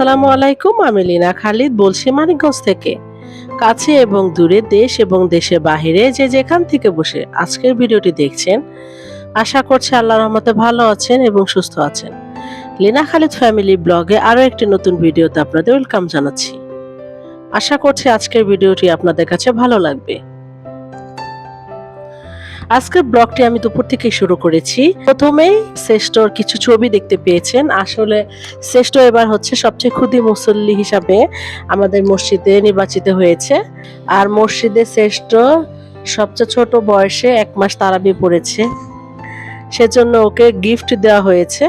আসসালামু আলাইকুম, আমি লীনা খালিদ বলছি মানিকগঞ্জ থেকে। কাছে এবং দূরে দেশ এবং দেশে বাহিরে যে যেখান থেকে বসে আজকের ভিডিওটি দেখছেন, আশা করছি আল্লাহ রহমতে ভালো আছেন এবং সুস্থ আছেন। লীনা খালিদ ফ্যামিলি ব্লগে আরও একটি নতুন ভিডিওতে আপনাদের ওয়েলকাম জানাচ্ছি। আশা করছি আজকের ভিডিওটি আপনাদের কাছে ভালো লাগবে। আজকের ব্লগটি আমি দুপুর থেকে শুরু করেছি। প্রথমেই শ্রেষ্ঠর কিছু ছবি দেখতে পেয়েছেন। আসলে শ্রেষ্ঠ এবার হচ্ছে সবচেয়ে ক্ষুদি মুসল্লি হিসাবে আমাদের মসজিদে নির্বাচিত হয়েছে। আর মসজিদে শ্রেষ্ঠ সবচেয়ে ছোট বয়সে এক মাস তারাবি পড়েছে। সেজন্য ওকে গিফট দেওয়া হয়েছে।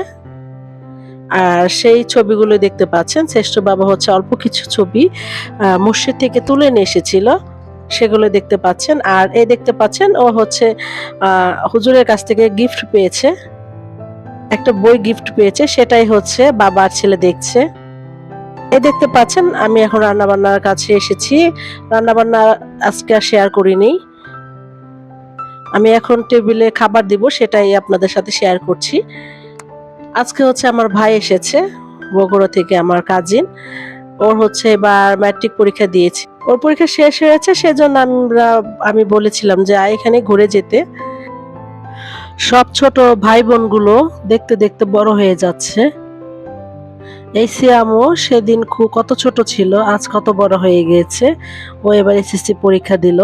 আর সেই ছবিগুলো দেখতে পাচ্ছেন। শ্রেষ্ঠ বাবা হচ্ছে অল্প কিছু ছবি মসজিদ থেকে তুলে নিয়ে এসেছিল। সেগুলো দেখতে পাচ্ছেন। আর এই দেখতে পাচ্ছেন, ও হচ্ছে হুজুরের কাছ থেকে গিফট পেয়েছে। একটা বই গিফট পেয়েছে, সেটাই হচ্ছে বাবা ছেলে দেখছে। এই দেখতে পাচ্ছেন, আমি এখন রান্নাবান্নার কাছে এসেছি। রান্নাবান্না আজকে আর শেয়ার করিনি। আমি এখন টেবিলে খাবার দিব, সেটাই আপনাদের সাথে শেয়ার করছি। আজকে হচ্ছে আমার ভাই এসেছে, বগুড়া থেকে আমার কাজিন ওর হচ্ছে এবার ম্যাট্রিক পরীক্ষা দিয়েছে। ওর পরীক্ষা শেষ হয়েছে, সেজন্য আমরা, আমি বলেছিলাম যে এখানে ঘুরে যেতে। সব ছোট ভাই বোনগুলো দেখতে দেখতে বড় হয়ে যাচ্ছে। এই সিয়ামও সেদিন খুব কত ছোট ছিল, আজ কত বড় হয়ে গিয়েছে। ও এবার এসএসসি পরীক্ষা দিল।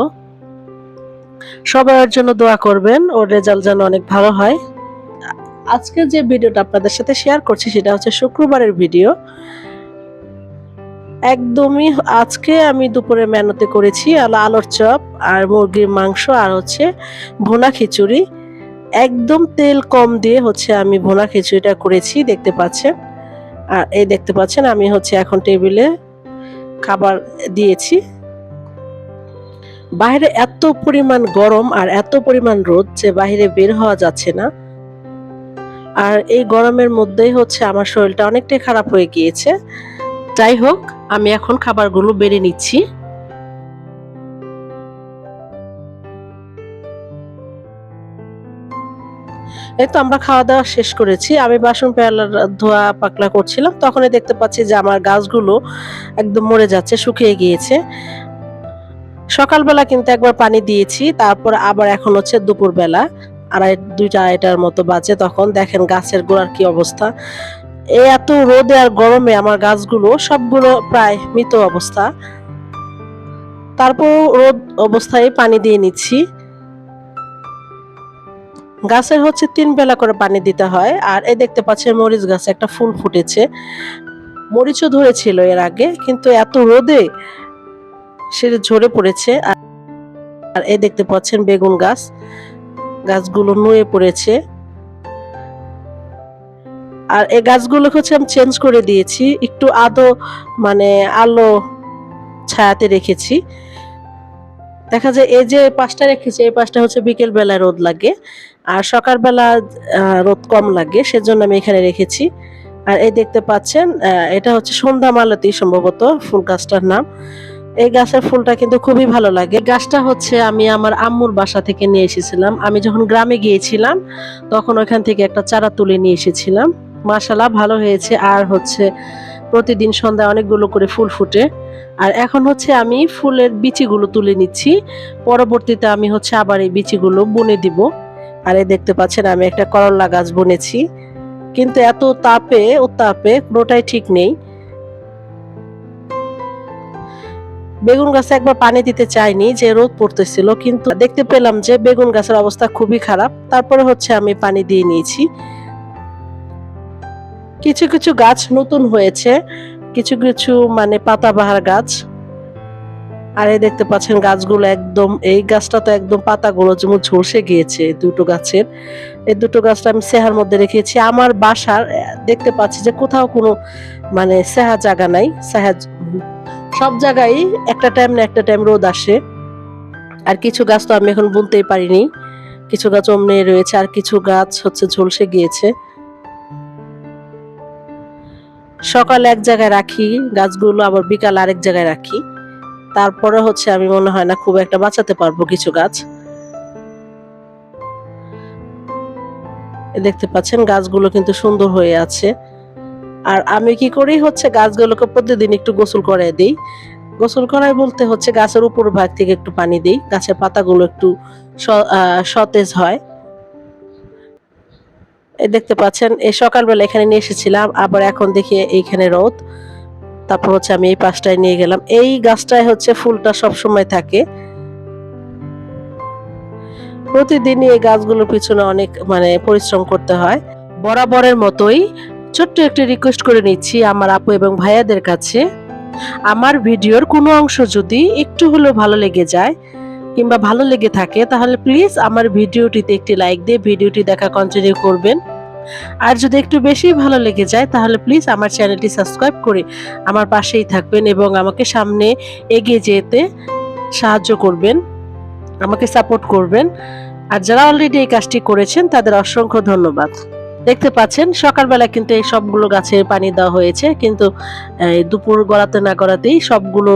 সবাই ওর জন্য দোয়া করবেন, ওর রেজাল্ট যেন অনেক ভালো হয়। আজকে যে ভিডিওটা আপনাদের সাথে শেয়ার করছি, সেটা হচ্ছে শুক্রবারের ভিডিও। একদমই আজকে আমি দুপুরে মেনুতে করেছি আলো আলোর চপ আর মুরগির মাংস আর হচ্ছে ভুনা খিচুড়ি। একদম তেল কম দিয়ে হচ্ছে আমি ভুনা খিচুড়িটা করেছি, দেখতে পাচ্ছেন। আর এই দেখতে পাচ্ছেন আমি হচ্ছে এখন টেবিলে খাবার দিয়েছি। বাইরে এত পরিমাণ গরম আর এত পরিমাণ রোদ যে বাইরে বের হওয়া যাচ্ছে না। আর এই গরমের মধ্যেই হচ্ছে আমার শরীরটা অনেকটাই খারাপ হয়ে গিয়েছে। যাই হোক আমি এখন খাবারগুলো বেড়ে নিচ্ছি। এই তো আমরা খাওয়া দাওয়া শেষ করেছি। আমি বাসন পেয়ালার ধোয়া পাকলা করছিলাম। তখনই দেখতে পাচ্ছি যে আমার গাছগুলো একদম মরে যাচ্ছে, শুকিয়ে গিয়েছে। সকালবেলা কিন্তু একবার পানি দিয়েছি, তারপর আবার এখন হচ্ছে দুপুরবেলা। আড়াই, দুইটা আড়াইটার মতো বাজে তখন। দেখেন গাছের গোড়ার কি অবস্থা। এত রোদে আর গরমে আমার গাছগুলো সবগুলো প্রায় মৃত অবস্থা। তারপর রোদ অবস্থায় পানি দিয়ে নিচ্ছি। গাছের হচ্ছে তিন বেলা করে পানি দিতে হয়। আর এই দেখতে পাচ্ছেন মরিচ গাছে একটা ফুল ফুটেছে। মরিচও ধরেছিল এর আগে, কিন্তু এত রোদে সেটা ঝরে পড়েছে। আর এই দেখতে পাচ্ছেন বেগুন গাছ। গাছগুলো নুয়ে পড়েছে। আর এই গাছগুলো হচ্ছে আমি চেঞ্জ করে দিয়েছি, একটু আদো মানে আলো ছায়াতে রেখেছি। দেখা যায় এই যে পাশটা রেখেছি, এই পাশটা হচ্ছে বিকেল বেলায় রোদ লাগে, আর সকালবেলা রোদ কম লাগে, সেজন্য আমি এখানে রেখেছি। আর এই দেখতে পাচ্ছেন এটা হচ্ছে সন্ধ্যা মালতী সম্ভবত ফুল গাছটার নাম। এই গাছের ফুলটা কিন্তু খুবই ভালো লাগে। গাছটা হচ্ছে আমি আমার আম্মুর বাসা থেকে নিয়ে এসেছিলাম। আমি যখন গ্রামে গিয়েছিলাম, তখন ওখান থেকে একটা চারা তুলে নিয়ে এসেছিলাম। মাশাল্লাহ ভালো হয়েছে। আর হচ্ছে প্রতিদিন সন্ধ্যায় অনেকগুলো করে ফুল ফুটে। আর এখন হচ্ছে আমি ফুলের বিচিগুলো তুলে নিচ্ছি। পরবর্তীতে আমি হচ্ছে আবার এই বিচিগুলো বুনে দিব। আর এই দেখতে পাচ্ছেন, আমি একটা করল্লা গাছ বুনেছি। কিন্তু এত তাপে, উত্তাপে কোনোটাই ঠিক নেই। বেগুন গাছে একবার পানি দিতে চাইনি, যে রোদ পড়তেছিল, কিন্তু দেখতে পেলাম যে বেগুন গাছের অবস্থা খুবই খারাপ। তারপরে হচ্ছে আমি পানি দিয়ে নিয়েছি। কিছু কিছু গাছ নতুন হয়েছে, কিছু কিছু মানে পাতাবাহার গাছ। আর এই দেখতে পাচ্ছেন গাছগুলো একদম, এই গাছটা তো একদম পাতাগুলো যেমন ঝলসে গিয়েছে দুটো গাছের। এই দুটো গাছটা আমি সেহার মধ্যে রেখেছি। আমার বাসার দেখতে পাচ্ছি যে কোথাও কোনো মানে সেহা জায়গা নাই, সেহা সব জায়গায় একটা টাইম না একটা টাইম রোদ আসে। আর কিছু গাছ তো আমি এখন বুনতেই পারিনি। কিছু গাছ অমনে রয়েছে, আর কিছু গাছ হচ্ছে ঝলসে গিয়েছে। সকালে এক জায়গায় রাখি, গাছগুলো আবার বিকাল আরেক জায়গায় রাখি। তারপরে হচ্ছে আমি মনে হয় না খুব একটা বাঁচাতে পারব কিছু গাছ। দেখতে পাচ্ছেন, গাছগুলো কিন্তু সুন্দর হয়ে আছে। আর আমি কি করি হচ্ছে, গাছগুলোকে প্রতিদিন একটু গোসল করে দিই। গোসল করাই বলতে হচ্ছে, গাছের উপর ভাগ থেকে একটু পানি দিই। গাছের পাতাগুলো একটু সতেজ হয়। দেখতে পাচ্ছেন এই সকালবেলা এখানে নিয়ে এসেছিলাম, আবার এখন দেখি এইখানে রোদ। তারপর হচ্ছে আমি এই পাশটায় নিয়ে গেলাম। এই গাছটায় হচ্ছে ফুলটা সব সময় থাকে। প্রতিদিনই এই গাছগুলোর পিছনে অনেক মানে পরিশ্রম করতে হয়। বরাবরের মতোই ছোট্ট একটি রিকোয়েস্ট করে নিচ্ছি আমার আপু এবং ভাইয়াদের কাছে। আমার ভিডিওর কোনো অংশ যদি একটু হলেও ভালো লেগে যায় কিংবা ভালো লেগে থাকে, তাহলে প্লিজ আমার ভিডিওটিতে একটি লাইক দিয়ে ভিডিওটি দেখা কন্টিনিউ করবেন। আর যদি একটু বেশি ভালো লেগে যায়, তাহলে প্লিজ আমার চ্যানেলটি সাবস্ক্রাইব করে আমার পাশেই থাকবেন এবং আমাকে সামনে এগিয়ে যেতে সাহায্য করবেন, আমাকে সাপোর্ট করবেন। আর যারা অলরেডি এই কাজটি করেছেন, তাদের অসংখ্য ধন্যবাদ। দেখতে পাচ্ছেন, সকালবেলা কিন্তু এই সবগুলো গাছে পানি দেওয়া হয়েছে, কিন্তু দুপুর গড়াতে না গড়াতেই সবগুলো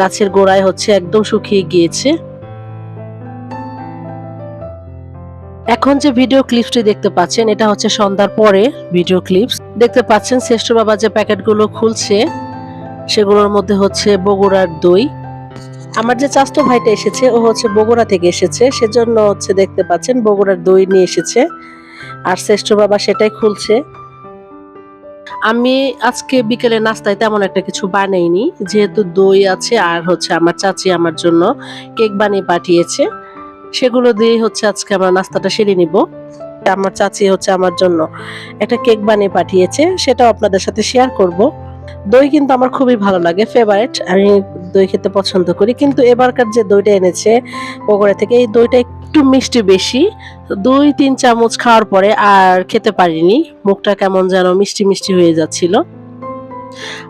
গাছের গোড়ায় হচ্ছে একদম শুকিয়ে গিয়েছে। এখন যে ভিডিও ক্লিপসটি দেখতে পাচ্ছেন, এটা হচ্ছে সন্ধ্যার পরে ভিডিও ক্লিপস দেখতে পাচ্ছেন, শ্রেষ্ঠ বাবা যে প্যাকেটগুলো খুলছে, সেগুলোর মধ্যে হচ্ছে বগুড়ার দই। আমার যে চাস্তো ভাইটা এসেছে, ও হচ্ছে বগুড়া থেকে এসেছে, সেজন্য হচ্ছে দেখতে পাচ্ছেন, বগুড়ার দই নিয়ে এসেছে। আর শ্রেষ্ঠ বাবা সেটাই খুলছে। আমি আজকে বিকেলে নাস্তায় তেমন একটা কিছু বানাইনি, যেহেতু দই আছে আর হচ্ছে আমার চাচি আমার জন্য কেক বানিয়ে পাঠিয়েছে। সেগুলো দিয়ে হচ্ছে আজকে আমরা নাস্তাটা সেরে নিব। আমার চাচি হচ্ছে আমার জন্য একটা কেক বানিয়ে পাঠিয়েছে, সেটাও আপনাদের সাথে শেয়ার করব। দই কিন্তু আমার খুবই ভালো লাগে ফেভারিট আমি দই খেতে পছন্দ করি। কিন্তু এবারকার যে দইটা এনেছে বগুড়া থেকে, এই দইটা একটু মিষ্টি বেশি। দুই, তিন চামচ খাওয়ার পরে আর খেতে পারিনি, মুখটা কেমন যেন মিষ্টি মিষ্টি হয়ে যাচ্ছিল।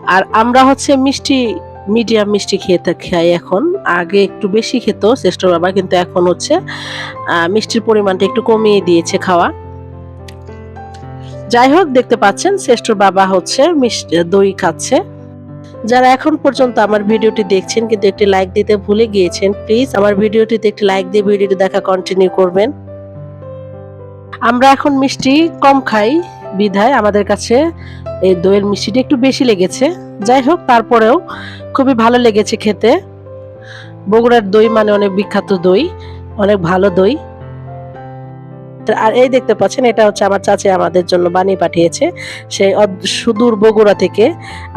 আর আমরা হচ্ছে মিষ্টি মিডিয়াম মিষ্টি খেয়ে খাই এখন। আগে একটু বেশি খেত শ্রেষ্ঠ বাবা, কিন্তু এখন হচ্ছে মিষ্টির পরিমাণটা একটু কমিয়ে দিয়েছে খাওয়া। যাই হোক, দেখতে পাচ্ছেন, শ্রেষ্ঠ বাবা হচ্ছে মিষ্টি, দই খাচ্ছে। যারা এখন পর্যন্ত আমার ভিডিওটি দেখছেন, কিন্তু একটি লাইক দিতে ভুলে গিয়েছেন প্লিজ আমার ভিডিওটিতে একটি লাইক দিয়ে ভিডিওটি দেখা কন্টিনিউ করবেন। আমরা এখন মিষ্টি কম খাই। বিধায় আমাদের কাছে এই দইয়ের মিষ্টিটা একটু বেশি লেগেছে। যাই হোক, তারপরেও খুবই ভালো লেগেছে খেতে। বগুড়ার দই মানে অনেক বিখ্যাত দই, অনেক ভালো দই। আর এই দেখতে পাচ্ছেন, এটা হচ্ছে আমার চাচি আমাদের জন্য বানিয়ে পাঠিয়েছে। সেই সুদূর বগুড়া থেকে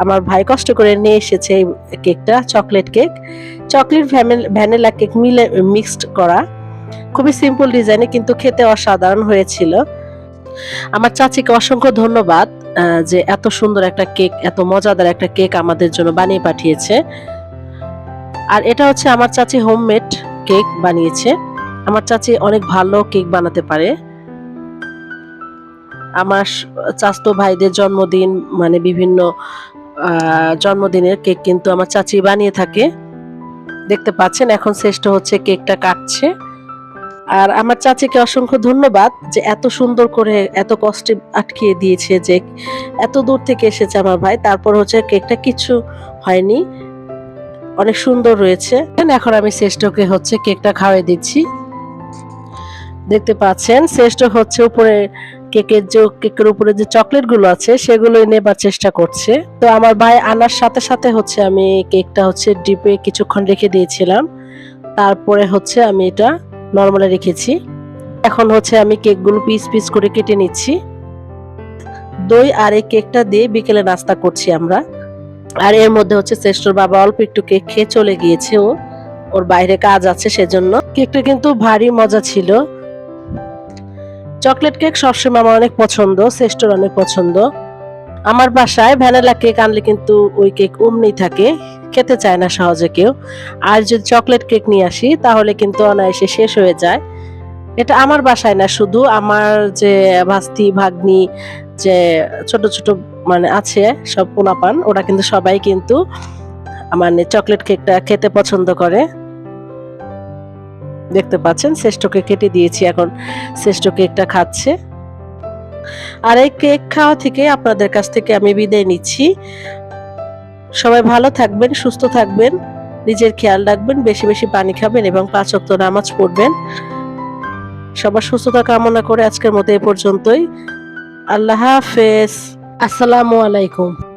আমার ভাই কষ্ট করে নিয়ে এসেছে এই কেকটা, chocolate cake. Chocolate vanilla cake মিলে, মিক্সড করা। খুবই সিম্পল ডিজাইনে কিন্তু খেতে অসাধারণ হয়েছিল। আমার চাচিকে অসংখ্য ধন্যবাদ যে এত সুন্দর একটা কেক, এত মজাদার একটা কেক আমাদের জন্য বানিয়ে পাঠিয়েছে। আর এটা হচ্ছে আমার চাচি হোমমেড কেক বানিয়েছে। আমার চাচি অনেক ভালো কেক বানাতে পারে। আমার চাচতো ভাইদের জন্মদিন মানে বিভিন্ন জন্মদিনের কেক কিন্তু আমার চাচি বানিয়ে থাকে। দেখতে পাচ্ছেন, এখন শ্রেষ্ঠ হচ্ছে কেকটা কাটছে। আর আমার চাচিকে অসংখ্য ধন্যবাদ যে এত সুন্দর করে এত কষ্টে আটকিয়ে দিয়েছে যে এত দূর থেকে এসেছে আমার ভাই। তারপর হচ্ছে কেকটা কিছু হয়নি। অনেক সুন্দর রয়েছে। এখন আমি শ্রেষ্ঠকে হচ্ছে কেকটা খাওয়াই দিচ্ছি। দেখতে পাচ্ছেন, শ্রেষ্ঠ হচ্ছে উপরে কেকের যে, কেকের উপরে যে চকলেটগুলো আছে সেগুলো নেবার চেষ্টা করছে। তো আমার ভাই আনার সাথে সাথে হচ্ছে আমি কেকটা হচ্ছে ডিপে কিছুক্ষণ রেখে দিয়েছিলাম। তারপরে হচ্ছে আমি এটা নর্মালে রেখেছি। এখন হচ্ছে আমি কেকগুলো পিস পিস করে কেটে নিচ্ছি। দই আর এই কেকটা দিয়ে বিকেলে নাস্তা করছি আমরা। আর এর মধ্যে হচ্ছে শ্রেষ্ঠর বাবা অল্প একটু কেক খেয়ে চলে গিয়েছে ও। ওর বাইরে কাজ আছে সেজন্য। কেকটা কিন্তু ভারী মজা ছিল। চকলেট কেক সবসময় আমার অনেক পছন্দ, শ্রেষ্ঠর অনেক পছন্দ। আমার বাসায় ভ্যানিলা কেক আনলে কিন্তু ওই কেক অমনি থাকে, খেতে চায় না সহজে কেউ। আর যদি চকলেট কেক নিয়ে আসি, তাহলে কিন্তু অনায়াসে শেষ হয়ে যায়। এটা আমার বাসায় না, শুধু আমার যে ভাস্তি, ভাগ্নি, যে ছোট ছোট মানে আছে, সব পোলাপান ওরা কিন্তু সবাই কিন্তু মানে চকলেট কেকটা খেতে পছন্দ করে। দেখতে পাচ্ছেন শ্রেষ্ঠকে কেটে দিয়েছি, এখন শ্রেষ্ঠ কেকটা খাচ্ছে। আর এই কেক খাওয়া থেকে আপনাদের কাছ থেকে আমি বিদায় নিচ্ছি। সবাই ভালো থাকবেন, সুস্থ থাকবেন, নিজের খেয়াল রাখবেন, বেশি বেশি পানি খাবেন এবং পাঁচ ওয়াক্ত নামাজ পড়বেন। সবার সুস্থতা কামনা করে আজকের মতো এ পর্যন্তই। আল্লাহ হাফেজ। আসসালামু আলাইকুম।